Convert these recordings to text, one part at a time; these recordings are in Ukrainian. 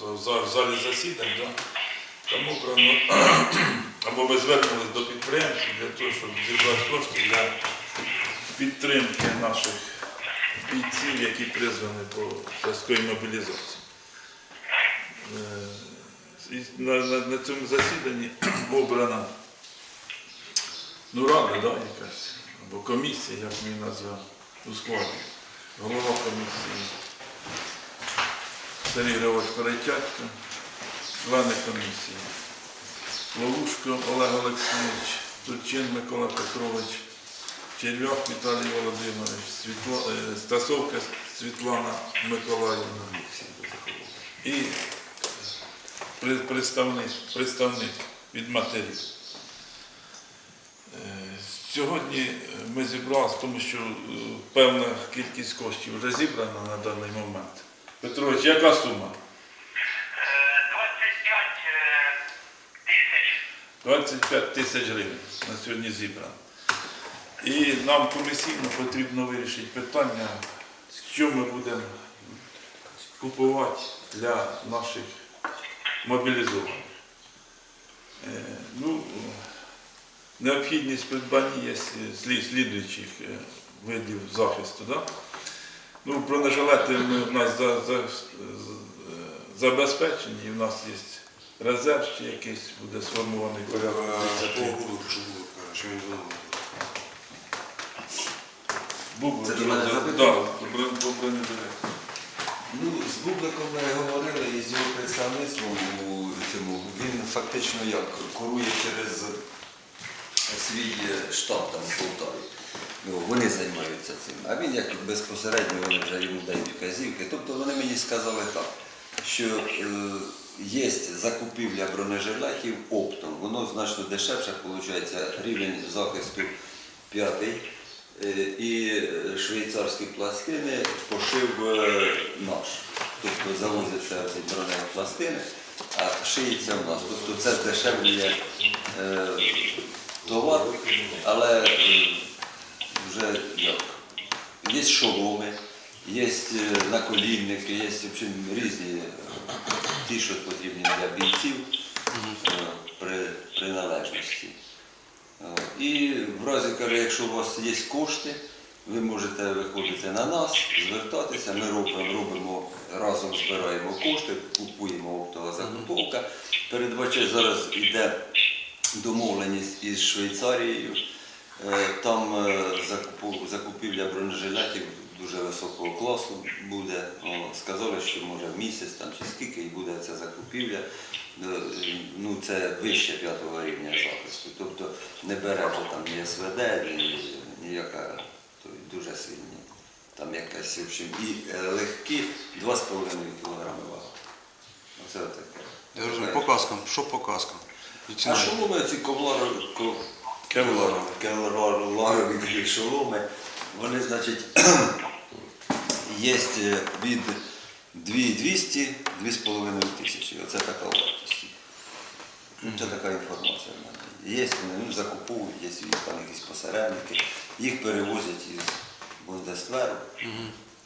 в залі засідань, да? там обрано, або ми звернулися до підприємців для того, щоб зібрати кошти для підтримки наших бійців, які призвані по зв'язковій мобілізації. Е, і на, на, на цьому засіданні обрана ну, рада, да, якась, або комісія, як ми її назвемо, у складі. Голова комісії Сергій Григорович Перетятко, члени комісії. Ловушко Олег Олексійович, Турчин Микола Петрович, Черв'як Віталій Володимирович, Світло, е, Стасовка Світлана Миколаївна і представник, представник від матерів. Е, Сьогодні ми зібралися, тому що е, певна кількість коштів вже зібрана на даний момент. Петрович, яка сума? Е, 25 тисяч. 25 тисяч гривень на сьогодні зібрано. І нам комісійно потрібно вирішити питання, що ми будемо купувати для наших мобілізованих. Е, Ну, необхідність придбання є слідуючих е, видів захисту. Да? Ну, бронежилети ми, в нас за, за, забезпечені, і в нас є резерв ще якийсь буде сформований порядок. По 30. Гуду, що було, що він думав. Був Це до мене запитання? по бронежилету. Ну, з Бубликом ми говорили і з його представництвом у цьому. Він фактично як курує через свій е, штаб там в Полтаві. Ну, вони займаються цим. А він як безпосередньо вони вже йому дають вказівки. Тобто вони мені сказали так, що е, є закупівля бронежилетів оптом, воно значно дешевше, виходить, рівень захисту п'ятий. Е, І швейцарські пластини пошив е, наш. Тобто завозиться ці броневі пластини, а шиється в нас. Тобто це здешевлює е, товар, але е, вже як. Є шоломи, є е, наколінники, є в общем, різні е, ті, що потрібні для бійців е, при, при належності. І в разі, каже, якщо у вас є кошти, ви можете виходити на нас, звертатися, ми робимо, робимо разом збираємо кошти, купуємо оптова закуповка. Передбачає зараз йде домовленість із Швейцарією. Е, Там е, закупівля бронежилетів дуже високого класу буде. Сказали, що може місяць там чи скільки і буде ця закупівля. Е, Ну, це вище п'ятого рівня захисту. Тобто не бере вже там ні СВД, ні, ніяка то дуже сильні. Там якась в общем, і легкі 2,5 кг вага. Оце таке. Я розумію, по казкам, що по казкам? А ціна. шоломи ці ковларові, Кевларові. кевларові такі шоломи, вони, значить, є від 2200 2,5 тисячі. Оце така вартість. Це така інформація в мене. Є, вони ну, закуповують, є там якісь посередники, їх перевозять із Бундесверу,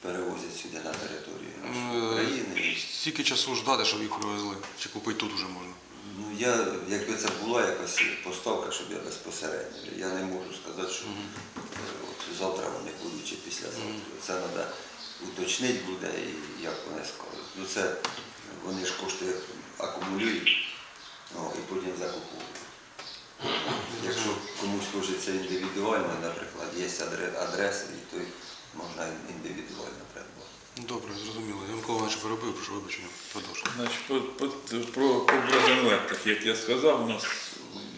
перевозять сюди на територію нашої Е, країни. Скільки часу ждати, щоб їх привезли? Чи купити тут вже можна? Ну, я, якби це була якась поставка, щоб я безпосередньо. Я не можу сказати, що е, от, завтра вони будуть чи післязавтра. Це треба уточнити буде і як вони скажуть. Ну це вони ж кошти акумулюють ну, і потім закуповують. Якщо комусь хочеться індивідуально, наприклад, є адреси, і то можна індивідуально придбати. Добре, зрозуміло. Я Микола Іванович перебив, прошу вибачення. Продовжуй. Значить, по, про, по бронежилетах, як я сказав, у нас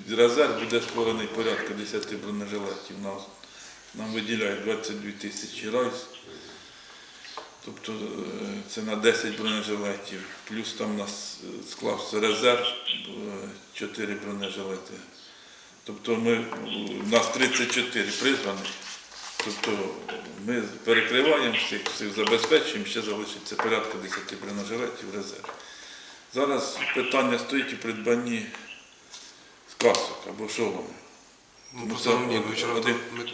резерв буде створений порядка 10 бронежилетів. Нас, нам виділяють 22 тисячі райс. Тобто е, це на 10 бронежилетів. Плюс там у нас е, склався резерв 4 бронежилети. Тобто ми, у нас 34 призваних. Тобто ми перекриваємо всіх, всіх забезпечуємо, ще залишиться порядка 10 бронежилетів в резерві. Зараз питання стоїть у придбанні касок або. Ну, Ну, просто ні, ми вчора, один. ми,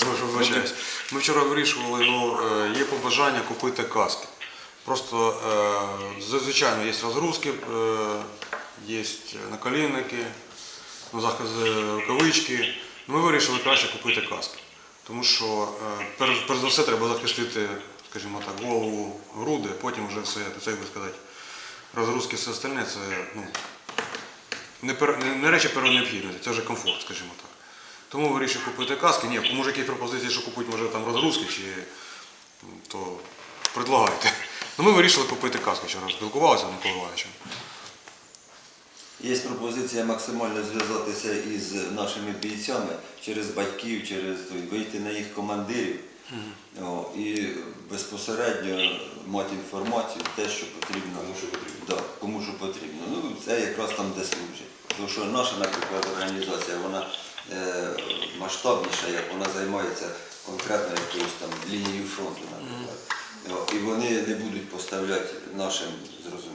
прошу вибачаюсь. ми вчора вирішували, ну, е, є побажання купити каски. Просто е, звичайно є розгрузки, е, є наколінники, ну, захист рукавички. Ми вирішили краще купити каски. Тому що е, перш, за все треба захистити, скажімо так, голову, груди, потім вже все, це як би сказати, розгрузки, все остальне, це ну, не, пер, не, не речі первонеобхідності, це вже комфорт, скажімо так. Тому вирішив купити каски. Ні, може якісь пропозиції, що купити, може там розгрузки, чи то предлагайте. Ну, ми вирішили купити каски, вчора спілкувалися з Миколою Івановичем. Є пропозиція максимально зв'язатися із нашими бійцями через батьків, через вийти на їх командирів О, і безпосередньо мати інформацію, те, що потрібно. Кому що потрібно. Да, кому що потрібно. Ну, це якраз там, де служить. Тому що наша, наприклад, організація, вона е, масштабніша, як вона займається конкретно якоюсь там лінією фронту, наприклад. О, І вони не будуть поставляти нашим зрозуміло.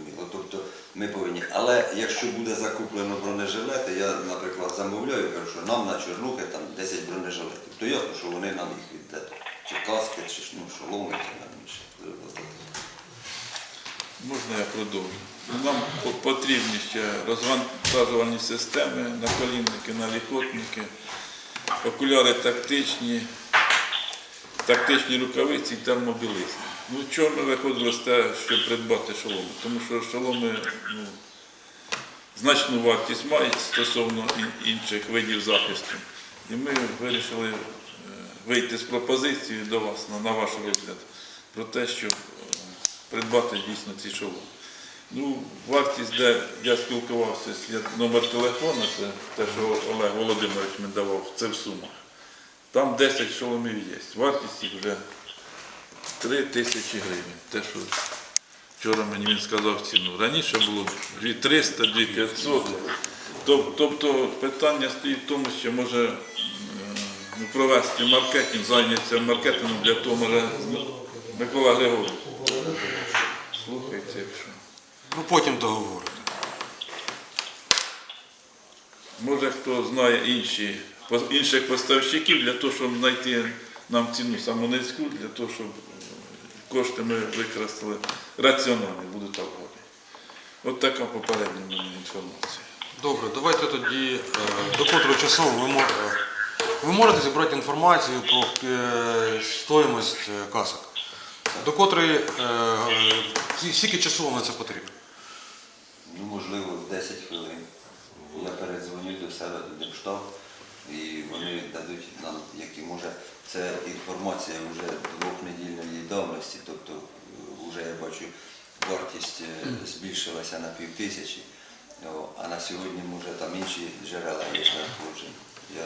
Ми повинні. Але якщо буде закуплено бронежилети, я, наприклад, замовляю, кажу, що нам на Чорнухи там 10 бронежилетів, то ясно, що вони нам їх віддадуть. Чи каски, чи ну, шоломи, чи інше. Можна я продовжу? Нам потрібні ще розвантажувальні системи, наколінники, налікотники, окуляри тактичні, тактичні рукавиці і термобілизни. Ну, виходили з те, щоб придбати шоломи? Тому що шоломи ну, значну вартість мають стосовно інших видів захисту. І ми вирішили е, вийти з пропозицією до вас на, на ваш розгляд про те, щоб е, придбати дійсно ці шоломи. Ну, вартість, де я спілкувався, номер телефону, це те, що Олег Володимирович мені давав, це в сумах. Там 10 шоломів є. Вартість їх вже 3 тисячі гривень. Те, що вчора мені він сказав ціну. Раніше було 2300, 2500. Тобто питання стоїть в тому, що може е, ну, провести маркетинг, зайнятися маркетингом для того, може Микола Григорович. Слухайте, якщо. Ну потім договорите. Може хто знає інші, інших поставщиків для того, щоб знайти нам ціну саму низьку, для того, щоб е, кошти ми використали раціонально, буду так говорити. От така попередня в мене інформація. Добре, давайте тоді е, до котрого часу ви, мо- е, ви можете зібрати інформацію про е, стоїмость касок. До котрої скільки часу вам на це потрібно? Ну, можливо, в 10 хвилин. Я передзвоню до себе до Депштаб, і вони дадуть нам, які може, це інформація вже двохнедільної давності, тобто вже я бачу, вартість е, збільшилася на пів тисячі, а на сьогодні може там інші джерела є надходження. Я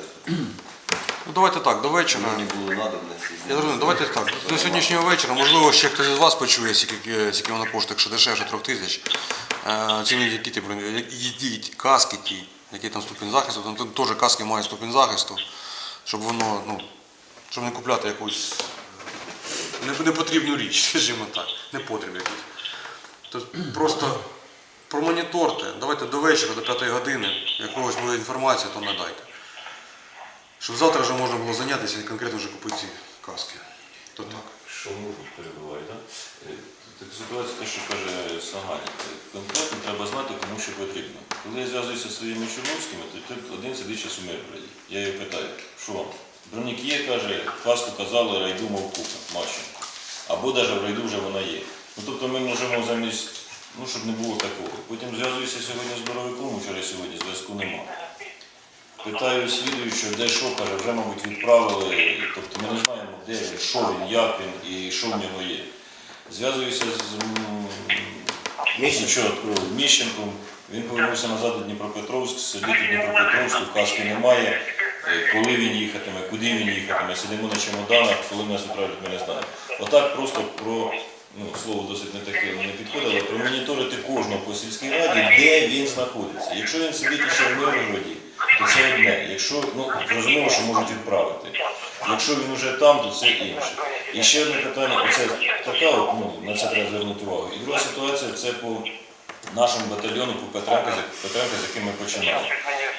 Ну давайте так, до вечора. мені було надобності. Я зрозумів, давайте так. До сьогоднішнього вечора, можливо, ще хтось із вас почує, скільки, воно коштує, якщо дешевше трьох тисяч. Е, які броні- які ті каски ті, який там ступінь захисту. Там теж каски мають ступінь захисту, щоб воно, ну, щоб не купляти якусь непотрібну річ, скажімо так, непотріб якийсь. Тобто просто промоніторте, давайте до вечора, до п'ятої години, якогось буде інформація, то надайте. Щоб завтра вже можна було зайнятися і конкретно вже купити ці каски. То так. Що можу перебувати, так? Е, Так ситуація, те, що каже Саганя, е, конкретно треба знати, кому що потрібно. Коли я зв'язуюся зі своїми чорновськими, то тут один сидить зараз у Миргороді. Я його питаю, що вам? Бронік є, каже, каску казали, райду мов купа, Мащенко. Або навіть в райду вже вона є. Ну тобто ми можемо замість, ну щоб не було такого. Потім зв'язуюся сьогодні з боровиком, вчора сьогодні зв'язку нема. Питаю слідуючого, де що, вже, мабуть, відправили. Тобто ми не знаємо, де він, що він, як він і що в нього є. Зв'язуюся з м, нічого, Міщенком. Він повернувся назад у Дніпропетровськ, сидить у Дніпропетровську, каски немає. Е, Коли він їхатиме, куди він їхатиме, сидимо на чемоданах, коли нас відправлять, ми не знаємо. Отак просто про, ну, слово досить не таке, не підходить, але промоніторити кожного по сільській раді, де він знаходиться. Якщо він сидить ще в Миргороді, то це одне. Якщо, ну, зрозуміло, що можуть відправити. Якщо він вже там, то це інше. І ще одне питання, оце така, от, ну, на це треба звернути увагу. І друга ситуація це по нашому батальйону, по Петренка, Петренка, з яким ми починали.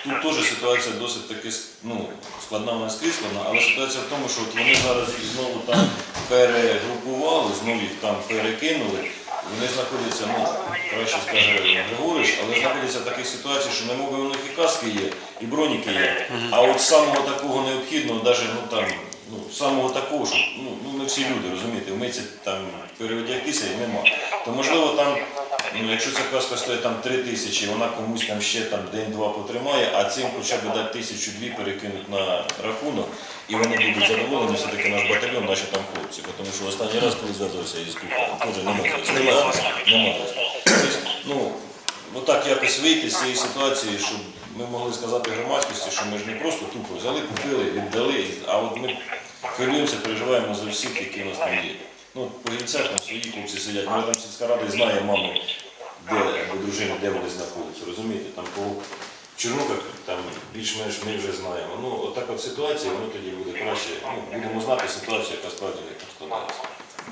Тут теж ситуація досить таки ну, складна, вона скрізь але ситуація в тому, що от вони зараз знову там перегрупували, знову їх там перекинули. Вони знаходяться, ну, краще скаже Григорич, але знаходяться в таких ситуаціях, що немов у них і каски є, і броніки є. А от самого такого необхідного, навіть ну, там, ну, самого такого, що ну, ну, ми всі люди, розумієте, вмиться там переодягтися і нема. То можливо там, ну, якщо ця каска стоїть там 3 тисячі, вона комусь там ще там день-два потримає, а цим хоча б дати тисячу-дві перекинуть на рахунок, і вони будуть задоволені, все-таки наш батальйон, наші там хлопці. Тому що останній раз, коли зв'язувався із Купом, теж нема зв'язку. Нема. Нема. Ну, ну так якось вийти з цієї ситуації, щоб ми могли сказати громадськості, що ми ж не просто тупо взяли, купили, віддали, а от ми хвилюємося, переживаємо за всіх, які у нас там є. Ну, по гільцях там свої хлопці сидять, ми там сільська рада і знає мами, де або дружини, де вони знаходяться, розумієте? Там по Чорнуках там більш-менш ми вже знаємо. Ну, отак от ситуація, воно тоді буде краще. Ну, будемо знати ситуацію, яка справді не складається.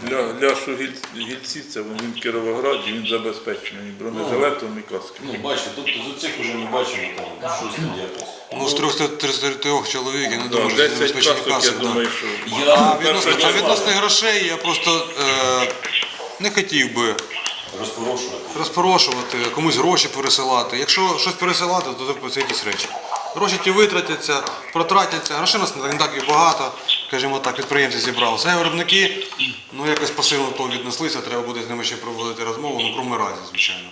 Для, для що гільці це він в Кіровограді, він забезпечений бронежилетом і каскою. Ну, бачите, тобто з цих вже ми бачимо там щось там якось. Ну, з 333 чоловік, я не думаю, що 10 забезпечені касок, я думаю, що Я А відносно грошей я просто е, не хотів би розпорошувати. розпорошувати, комусь гроші пересилати. Якщо щось пересилати, то це якісь речі. Гроші ті витратяться, протратяться, грошей у нас не так і багато, скажімо так, підприємці зібралися. А виробники ну, якось до того віднеслися, треба буде з ними ще проводити розмову, ну, крім разі, звичайно.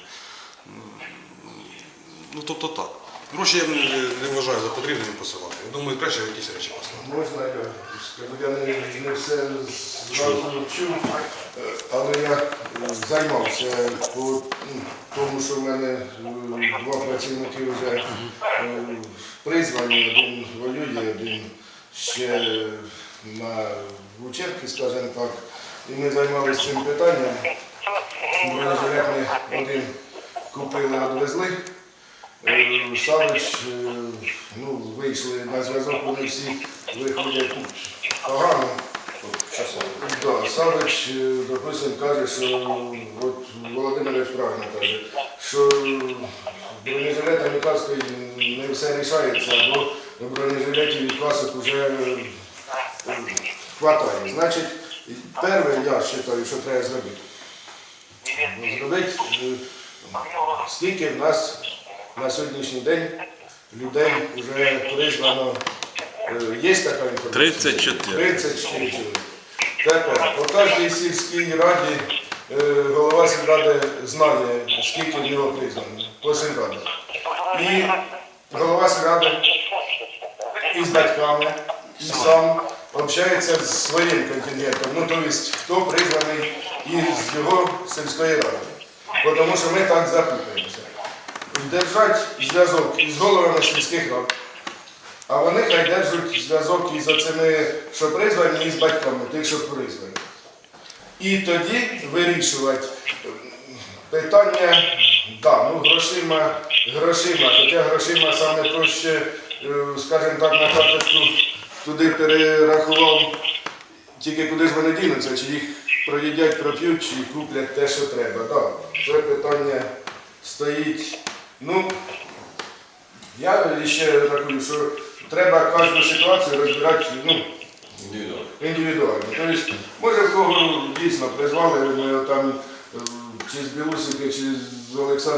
Ну, тобто так. Гроші я не, не вважаю за потрібне їм посилати. Я думаю, краще якісь речі послати. Можна я скажу, я не, не все зразу чув, е, але я займався по ну, тому, що в мене е, два працівники вже е, призвані, один воює, один ще на учебці, скажімо так. І ми займалися цим питанням. Бронежилет ми один купили, відвезли. Е, Савич, е, ну, вийшли на зв'язок, вони всі виходять погано. Да, Савич, е, допустим, каже, що от Володимирович правильно каже, що бронежилетами каскою не все рішається, бо бронежилетів і касок вже хватає. Значить, перше я вважаю, що треба зробити. Зробити, е, скільки в нас на сьогоднішній день людей вже призвано. е, Є така інформація? 34. 34 чоловік. Тепер по кожній сільській раді е, голова сільради знає, скільки в нього призвано по сільраді. І голова сільради із батьками, і сам общається з своїм контингентом. Ну, тобто, хто призваний із його сільської ради. Тому що ми так запутаємося. Держать зв'язок із головами сільських рад. А вони хай держать зв'язок із оцими, що призвані, і з батьками, тих, що призвані. І тоді вирішувати питання, да, ну грошима, грошима, хоча грошима саме проще, е, скажімо так, на карточку туди перерахував, тільки куди ж вони дінуться, чи їх проїдять, проп'ють, чи куплять те, що треба. Да, це питання стоїть. Ну, я ще рахую, що треба кожну ситуацію розбирати ну, Індивідуально. Тобто, може, в кого дійсно призвали, ми там е, чи з Білусики, чи з Олександра.